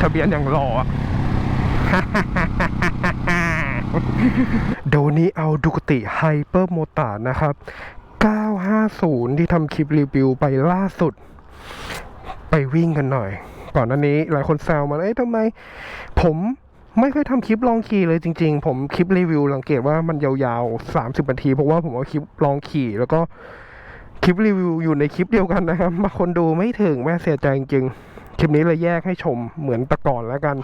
ทะเบียนอย่างหล่ออะโดนี้เอาดูกติไฮเปอร์โมตานะครับ 950 ที่ทำคลิปรีวิวไปล่าสุด ไปวิ่งกันหน่อย ก่อนหน้านี้หลายคนแซวมา เอ้ยทำไม ผมไม่เคยทำคลิปลองขี่เลยจริงๆ ผมคลิปรีวิวสังเกตว่ามันยาวๆ 30นาที เพราะว่าผมเอาคลิปลองขี่ แล้วก็คลิปรีวิวอยู่ในคลิปเดียวกันนะครับมาคนดูไม่ถึงแม่เสียใจจริงๆ คลิปนี้เลยแยกให้ชมเหมือนแตะก่อนแล้วกัน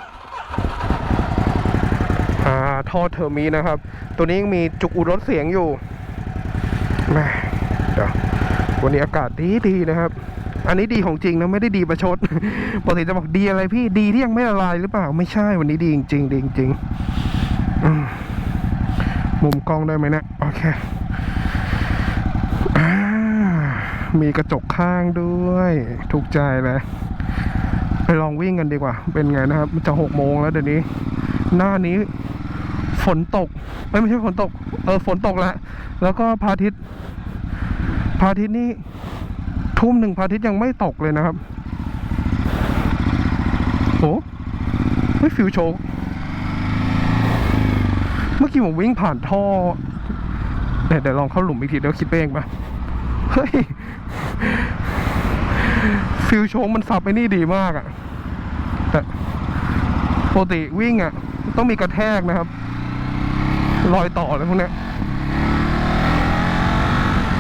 อ่าท่อเทอร์มีนะครับ ตัวนี้ยังมีจุกอุดรถเสียงอยู่แม่เดี๋ยววันนี้อากาศดีดีนะครับ อันนี้ดีของจริงนะไม่ได้ดีประชดปกติจะบอกดีอะไรพี่ดีที่ยังไม่ละลายหรือเปล่าไม่ใช่วันนี้ดีจริงดีจริงๆอืมมุมกล้องได้ไหมเนะโอเคอ่ามีกระจกข้างด้วย ถูกใจเลย ลองวิ่งกันดีกว่า เป็นไงนะครับ มันจะหกโมงแล้วเดี๋ยวนี้ หน้านี้ฝนตกเอ้ยไม่ใช่ฝนตก เออฝนตกแล้วแล้วก็พระอาทิตย์พระอาทิตย์นี่ทุ่มหนึ่งพระอาทิตย์ยังไม่ตกเลยนะครับโอ้ไม่ฟิวโชกเมื่อกี้ผมวิ่งผ่านท่อเดี๋ยวเดี๋ยวลองเข้าหลุมอีกทีเดี๋ยวคิดไปเองปะเฮ้ยฟิวโชกมันสับไปนี่ดีมากอะแต่ ปกติวิ่งอะ ต้องมีกระแทกนะครับ รอยต่ออะไรพวกเนี้ย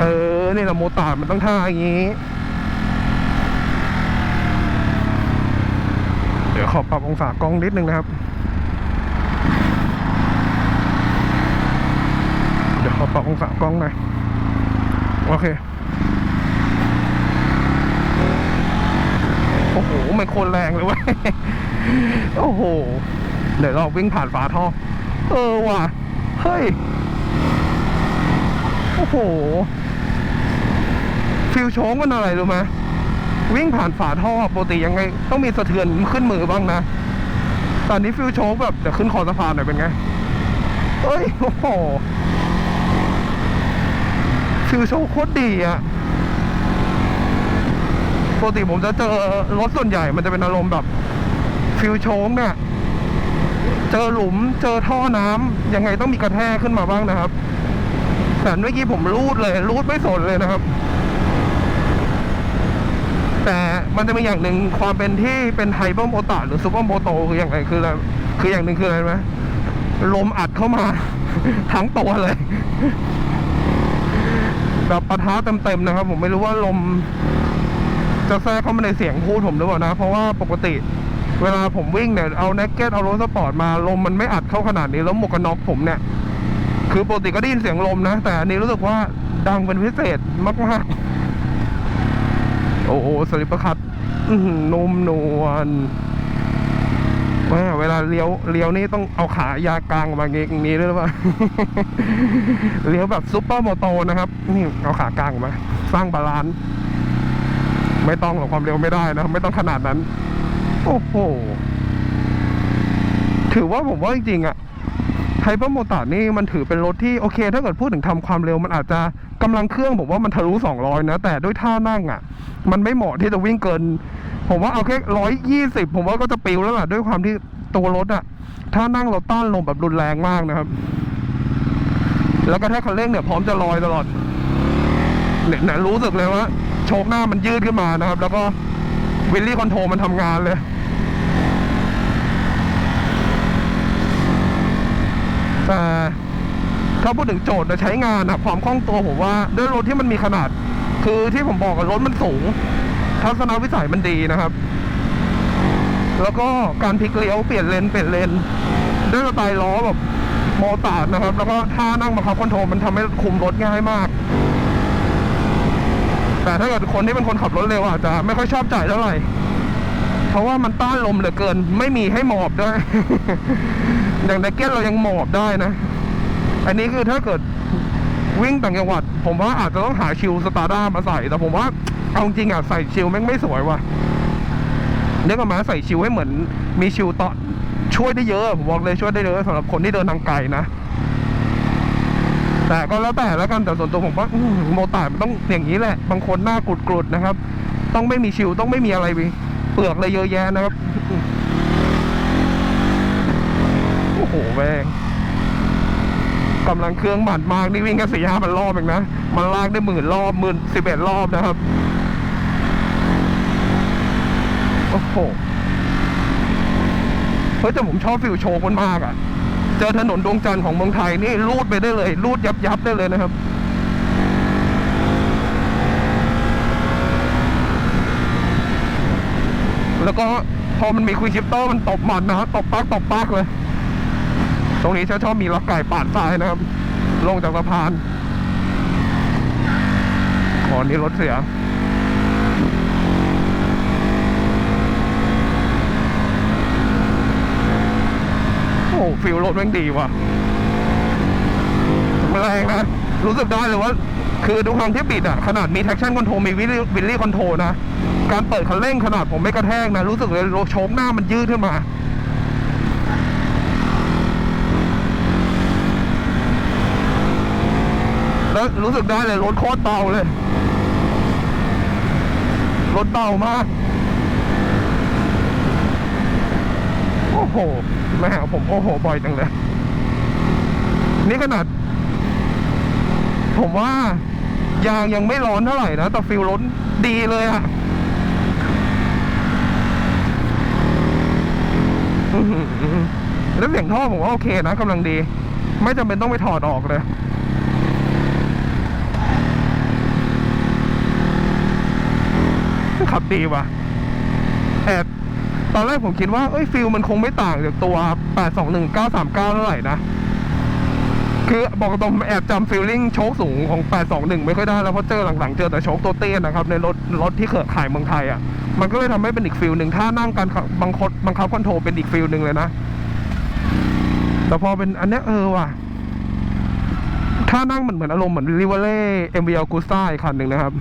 เออ นี่แหละโมตาร์มันต้องท่าอย่างนี้ เดี๋ยวขอปรับองศากล้องนิดนึงนะครับ เดี๋ยวขอปรับองศากล้องหน่อยโอเคโอ้โห มันโคนแรงเลยเว้ย โอ้โห เดี๋ยวเราวิ่งผ่านฝาท่อ เออว่ะ เฮ้ย โอ้โห ฟิลโชงมันอะไรรู้ไหมวิ่งผ่านฝาท่อปกติยังไง ต้องมีสะเทือนขึ้นมือบ้างนะ ตอนนี้ฟิลโชงแบบเดี๋ยวขึ้นคอสะพานหน่อยเป็นไง เอ้ย โอ้โห ฟิลโชงโคตรดีอะปกติผมจะเจอรถส่วนใหญ่มันจะเป็นอารมณ์แบบ ฟิวโชงเนี่ยเจอหลุมเจอท่อน้ำยังไงต้องมีกระแทกขึ้นมาบ้างนะครับ แต่เมื่อกี้ผมรูดเลยรูดไม่สนเลยนะครับ แต่มันจะมีอย่างหนึ่งความเป็นที่เป็นไฮเปอร์โมตาหรือซูเปอร์โมโตคืออย่างไรคืออะไรคืออย่างหนึ่งคืออะไรไหมลมอัดเข้ามาทั้งตัวเลยแบบปะทะเต็มๆนะครับ ผมไม่รู้ว่าลมจะแทรกเข้ามาในเสียงพูดผมหรือเปล่านะ เพราะว่าปกติ เวลาผมวิ่งเนี่ยเอาแน็กเก็ตเอารถสปอร์ตมาลมมันไม่อัดเข้าขนาดนี้แล้วหมวกกันน็อกผมเนี่ย คือปกติก็ได้ยินเสียงลมนะ แต่อันนี้รู้สึกว่าดังเป็นพิเศษมากๆ โอ้โหสลิปปร์คัตอื้อหือนุ่มนวลแม่เวลาเลี้ยวเลี้ยวนี่ต้องเอาขายากลางออกมาอย่างนี้ด้วยหรือเปล่าเลี้ยวแบบซุปเปอร์โมโตนะครับ นี่เอาขากลางมา สร้างบาลานซ์ไม่ต้องหรอกความเร็วไม่ได้นะ ไม่ต้องขนาดนั้น โอ้โห ถือว่าผมว่าจริงๆอะไฮเปอร์โมตาร์นี่มันถือเป็นรถที่โอเค ถ้าเกิดพูดถึงทำความเร็วมันอาจจะกำลังเครื่องผมว่ามันทะลุ 200 นะ แต่ด้วยท่านั่งอะมันไม่เหมาะที่จะวิ่งเกิน ผมว่าเอาแค่ร้อยยี่สิบผมว่าก็จะปิวแล้วล่ะด้วยความที่ตัวรถอะถ้านั่งเราต้านลมแบบรุนแรงมากนะครับ แล้วก็ถ้าคันเร่งเนี่ยพร้อมจะลอยตลอดเนี่ยรู้สึกเลยว่าโชคหน้ามันยืดขึ้นมานะครับ แล้วก็ วิลลี่คอนโทรลมันทำงานเลย แต่ถ้าพูดถึงโจทย์จะใช้งานอะความคล่องตัวผมว่าด้วยรถที่มันมีขนาด คือที่ผมบอกกับรถมันสูง ทัศนวิสัยมันดีนะครับ แล้วก็การพลิกเลี้ยวเปลี่ยนเลนเปลี่ยนเลนด้วยสไตล์ล้อแบบโมตาร์ดนะครับ แล้วก็ท่านั่งบังคับคอนโทรลมันทำให้คุมรถง่ายมาก แต่ถ้าเกิดคนที่เป็นคนขับรถเร็วอาจจะไม่ค่อยชอบจ่ายเท่าไหร่ เพราะว่ามันต้านลมเหลือเกิน ไม่มีให้หมอบด้วยอย่างในเก็ตเรายังหมอบได้นะ อันนี้คือถ้าเกิดวิ่งต่างจังหวัด ผมว่าอาจจะต้องหาชิลสตาร์ด้ามาใส่ แต่ผมว่าเอาจริงอะใส่ชิลแม่งไม่สวยว่ะเรียกมาใส่ชิลให้เหมือนมีชิลต่อช่วยได้เยอะผมบอกเลยช่วยได้เยอะสำหรับคนที่เดินทางไกลนะ แต่ก็แล้วแต่แล้วกันแต่ส่วนตัวผมว่าโมตามันต้องอย่างนี้แหละ บางคนหน้ากรุดๆนะครับ ต้องไม่มีชิลต้องไม่มีอะไรเปลือกอะไรเยอะแยะนะครับ โอ้โหแม่งกำลังเครื่องมันมากนี่วิ่งแค่สี่ห้าพันรอบเองนะ มันลากได้หมื่นรอบหมื่นสิบเอ็ดรอบนะครับ โอ้โห เฮ้ยแต่ผมชอบฟิลโชว์มันมากอะ่ะ เจอถนนดวงจันทร์ของเมืองไทยนี่รูดไปได้เลย รูดยับยับได้เลยนะครับแล้วก็พอมันมีควิชิปเตอร์มันตบหมันนะครับตบปักตบปักเลย ตรงนี้ชอบชอบมีล็อกไก่ปาดซ้ายนะครับ ลงจากสะพานอ๋อนี่รถเสีย โอ้โห ฟิลรถแม่งดีว่ะแรงนะ รู้สึกได้เลยว่า คือทุกครั้งที่บิดอะ ขนาดมี traction control มีวิลลี่วิลลี่คอนโทรนะ การเปิดคันเร่งขนาดผมไม่กระแทกนะ รู้สึกเลยโชคหน้ามันยืดขึ้นมาแล้วรู้สึกได้เลยรถโคตรเบาเลย รถเบามาก โอ้โหแม่ผมโอ้โหบ่อยจังเลย นี่ขนาด ผมว่ายางยังไม่ร้อนเท่าไหร่นะ แต่ฟิลรถดีเลยอะแล้วเสียงท่อผมว่าโอเคนะกำลังดี ไม่จำเป็นต้องไปถอดออกเลย ขับดีว่ะแอบ ตอนแรกผมคิดว่าเอ้ยฟิลมันคงไม่ต่างจากตัว 821939 เท่าไหร่นะ คือบอกตรงแอบจำฟีลลิ่งโชคสูงของ 821 ไม่ค่อยได้แล้วเพราะเจอหลังๆ เจอแต่โชคตัวเตี้ยนะครับ ในรถรถที่เคยขายเมืองไทยอะ มันก็เลยทำให้เป็นอีกฟิลหนึ่งถ้านั่งการขังคนบังคับคอนโทรลเป็นอีกฟิลหนึ่งเลยนะ แต่พอเป็นอันเนี้ยเออว่ะถ้านั่งเหมันเหมือนอารมณ์เหมือนริเวเล่เอ็มวีเอลกูซ่าอีกคันหนึ่งนะครับ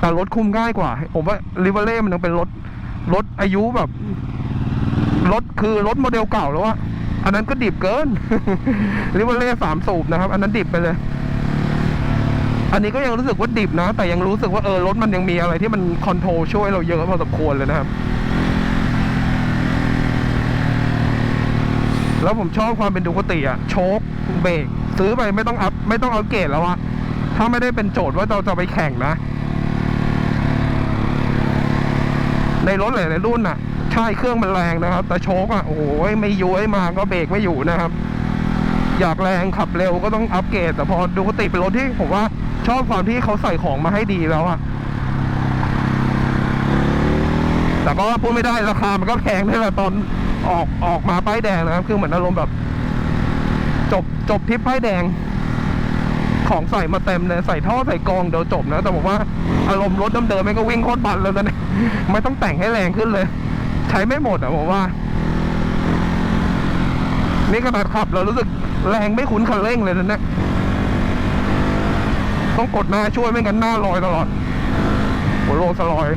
แต่รถคุมง่ายกว่า ผมว่าริเวเล่มันยังเป็นรถ รถอายุแบบรถคือรถโมเดลเก่าแล้วอะอันนั้นก็ดิบเกินริเวเล่สามสูบนะครับ อันนั้นดิบไปเลย อันนี้ก็ยังรู้สึกว่าดิบนะ แต่ยังรู้สึกว่าเออรถมันยังมีอะไรที่มันคอนโทรลช่วยเราเยอะพอสมควรเลยนะครับ แล้วผมชอบความเป็นดูคติอะโชคเบรกซื้อไปไม่ต้องอัพไม่ต้องเอาเกรดแล้วอะถ้าไม่ได้เป็นโจทย์ว่าเราจะไปแข่งนะ ในรถหลายๆรุ่นน่ะ ใช่เครื่องมันแรงนะครับ แต่โชคอะโอ้โหไม่ย้วยมาก็เบรกไม่อยู่นะครับ อยากแรงขับเร็วก็ต้องอัปเกรดแต่พอดูติเป็นรถที่ผมว่า ชอบความที่เขาใส่ของมาให้ดีแล้วอะแต่ก็พูดไม่ได้ราคามันก็แพงด้วยแหละตอนออกออกมาป้ายแดงนะครับ คือเหมือนอารมณ์แบบ จบจบทริปป้ายแดง ของใส่มาเต็มเลยใส่ท่อใส่กองเดี๋ยวจบนะ แต่ผมว่าอารมณ์รถเดิมๆมันก็วิ่งโคตรบันแล้วนะเนี่ยไม่ต้องแต่งให้แรงขึ้นเลย ใช้ไม่หมดอะผมว่า นี่ขนาดขับเรารู้สึกแรงไม่คุ้นคันเร่งเลยนะเนี่ยต้องกดหน้าช่วยไม่งั้นหน้าลอยตลอดหัวโลสลอย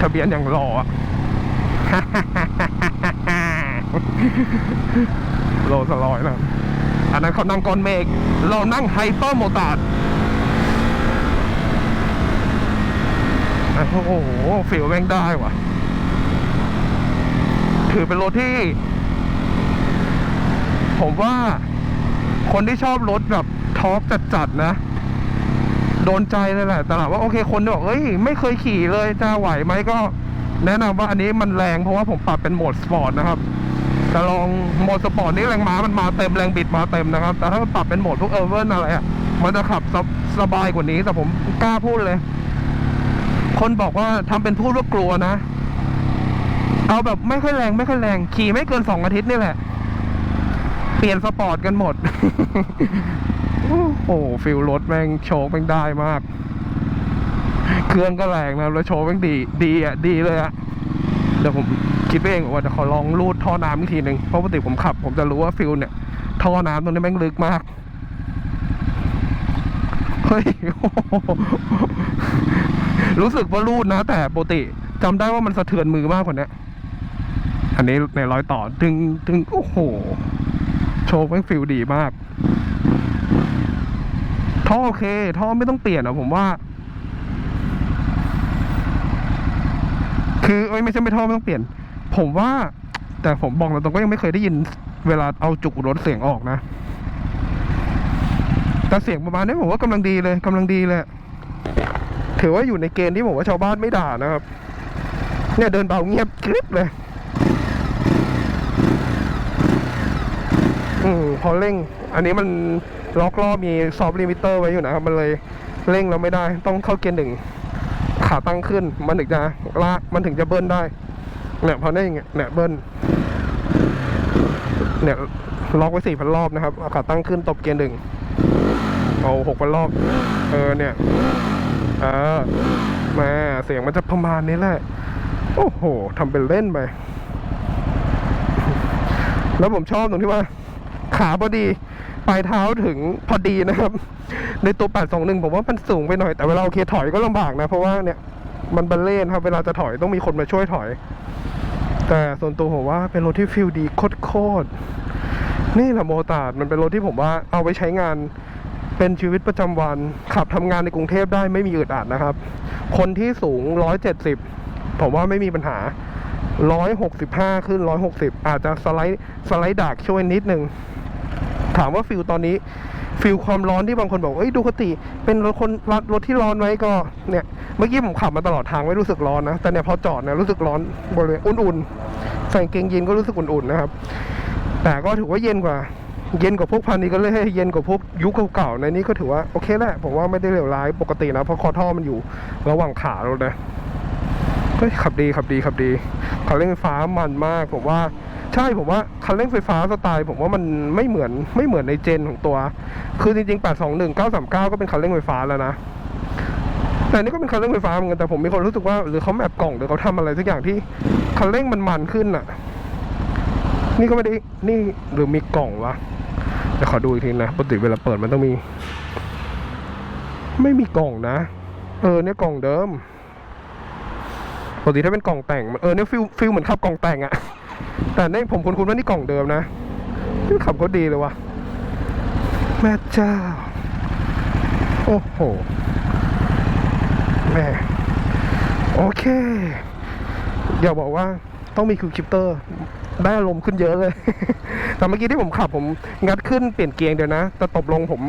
ทะเบียนอย่างหล่อโลสลอยนะ อันนั้นเขานั่งก้อนเมฆเรานั่งไฮเปอร์โมตาร์ดโอ้โหฟิลแม่งได้ว่ะ ถือเป็นรถที่ ผมว่าคนที่ชอบรถแบบทอร์กจัดๆนะ โดนใจเลยแหละ แต่ถามว่าโอเคคนบอกเอ้ย ไม่เคยขี่เลยจะไหวไหมก็ แนะนำว่าอันนี้มันแรงเพราะว่าผมปรับเป็นโหมดสปอร์ตนะครับ แต่ลองโหมดสปอร์ตนี่แรงม้ามันมาเต็มแรงบิดมาเต็มนะครับ แต่ถ้าปรับเป็นโหมดพวกเออร์เวิร์นอะไรอะมันจะขับสบสบายกว่านี้ แต่ผมกล้าพูดเลย คนบอกว่าทำเป็นพูดว่ากลัวนะ เอาแบบไม่ค่อยแรงไม่ค่อยแรง ขี่ไม่เกินสองอาทิตย์นี่แหละ เปลี่ยนสปอร์ตกันหมด โอ้โหฟิลรถแม่งโชว์แม่งได้มาก เครื่องก็แรงนะแล้วโชว์แม่งดี ดีอะดีเลยอะ ดี๋ยวผมคิดเองว่าจะขอลองรูดท่อน้ำอีกทีหนึ่งเพราะปกติผมขับ ผมจะรู้ว่าฟิลเนี่ย ท่อน้ำตรงนี้แม่งลึกมาก เฮ้ย รู้สึกว่ารูดนะ แต่ปกติจำได้ว่ามันสะเทือนมือมากกว่านี้อันนี้ในร้อยต่อถึงถึงโอ้โห โชว์แม่งฟิลดีมาก ท่อโอเค ท่อไม่ต้องเปลี่ยนอะผมว่า คือเอ้ยไม่ใช่ไม่ท่อไม่ต้องเปลี่ยน ผมว่า แต่ผมบอกตรงก็ยังไม่เคยได้ยินเวลาเอาจุกรถเสียงออกนะแต่เสียงประมาณนี้ผมว่ากำลังดีเลยกำลังดีเลยถือว่าอยู่ในเกณฑ์ที่ผมว่าชาวบ้านไม่ด่านะครับ เนี่ยเดินเบาเงียบกริบเลยอืมพอเร่ง อันนี้มันล็อกล้อมีซอฟต์ลิมิเตอร์ไว้อยู่นะครับมันเลยเร่งเราไม่ได้ต้องเข้าเกียร์หนึ่ง ขาตั้งขึ้น มันถึงจะลากมันถึงจะเบิ้ลได้เนี่ยพอได้ย่างเนี่ยเบิ้ลเนี่ยล็อกไว้สี่พันรอบนะครับเอาขาตั้งขึ้นตบเกียร์หนึ่งเอาหกพันรอบ เออเนี่ยเออมาเสียงมันจะประมาณนี้แหละ โอ้โหทำเป็นเล่นไปแล้วผมชอบตรงที่ว่า ขาพอดี ปลายเท้าถึงพอดีนะครับ ในตัว821ผมว่ามันสูงไปหน่อยแต่เวลาโอเคถอยก็ลำบากนะ เพราะว่าเนี่ยมันบันเล่นครับ เวลาจะถอยต้องมีคนมาช่วยถอย แต่ส่วนตัวผมว่าเป็นรถที่ฟิลดีโคตรนี่แหละโมตาร์ดมันเป็นรถที่ผมว่าเอาไว้ใช้งานเป็นชีวิตประจำวัน ขับทำงานในกรุงเทพได้ไม่มีอึดอัดนะครับ คนที่สูง 170 ผมว่าไม่มีปัญหา 165 ขึ้น 160 อาจจะสไลด์สไลด์ดากช่วยนิดนึง ถามว่าฟิลตอนนี้ฟิลความร้อนที่บางคนบอกเอ้ยดูคติ เป็นรถคนรถรถที่ร้อนไว้ก็เนี่ยเมื่อกี้ผมขับมาตลอดทางไม่รู้สึกร้อนนะ แต่เนี่ยพอจอดเนี่ยรู้สึกร้อนบริเวณอุ่นๆใส่กางเกงยีนก็รู้สึกอุ่นๆนะครับ แต่ก็ถือว่าเย็นกว่า เย็นกว่าพวกพันนี้ก็เลยเย็นกว่าพวกยุคเก่าๆในนี้ก็ถือว่าโอเคแหละผมว่าไม่ได้เลวร้ายปกตินะเพราะคอท่อมันอยู่ระหว่างขาเราเลยขับดีขับดีขับดีคันเร่งไฟฟ้ามันมากผมว่า ใช่ผมว่าคันเร่งไฟฟ้าสไตล์ ผมว่ามันไม่เหมือนไม่เหมือนในเจนของตัว คือจริงๆ 821 939 ก็เป็นคันเร่งไฟฟ้าแล้วนะ แต่นี่ก็เป็นคันเร่งไฟฟ้าเหมือนกันแต่ผมมีความรู้สึกว่าหรือเขาแมปกล่องหรือเขาทำอะไรสักอย่างที่คันเร่งมันมันขึ้นอะนี่ก็ไม่ได้นี่หรือมีกล่องวะเดี๋ยวขอดูอีกทีนะปกติเวลาเปิดมันต้องมี ไม่มีกล่องนะ เออเนี่ยกล่องเดิมปกติถ้าเป็นกล่องแต่งเออเนี่ยฟิลฟิลเหมือนขับกล่องแต่งอะ แต่เนี่ยผมคุ้นๆว่านี่กล่องเดิมนะขับก็ดีเลยวะแม่เจ้า โอ้โห แม่ โอเค อย่าบอกว่าต้องมีคิวคิปเตอร์ได้อารมณ์ขึ้นเยอะเลย แต่เมื่อกี้ที่ผมขับผมงัดขึ้นเปลี่ยนเกียร์เดี๋ยวนะ แต่ตบลงผม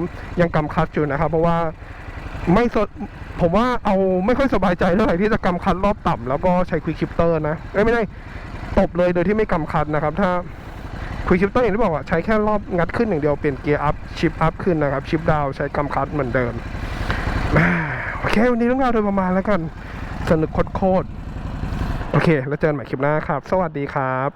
ยังกำคัดอยู่นะครับ เพราะว่าไม่สผมว่าเอาไม่ค่อยสบายใจเท่าไหร่ที่จะกำคัดรอบต่ำแล้วก็ใช้ควิกคิปเตอร์นะ เอ้ยไม่ได้ ตบเลยโดยที่ไม่กำคัดนะครับ ถ้าคุยคลิปตอร์อย่างที่บอกว่าใช้แค่รอบงัดขึ้นอย่างเดียวเปลี่ยนเกียร์อัพชิปอัพขึ้นนะครับ ชิปดาวใช้กำคัดเหมือนเดิมโอเค วันนี้เรื่องราวโดยประมาณแล้วกัน สนุกโคตรโอเค แล้วเจอกันใหม่คลิปหน้าครับ สวัสดีครับ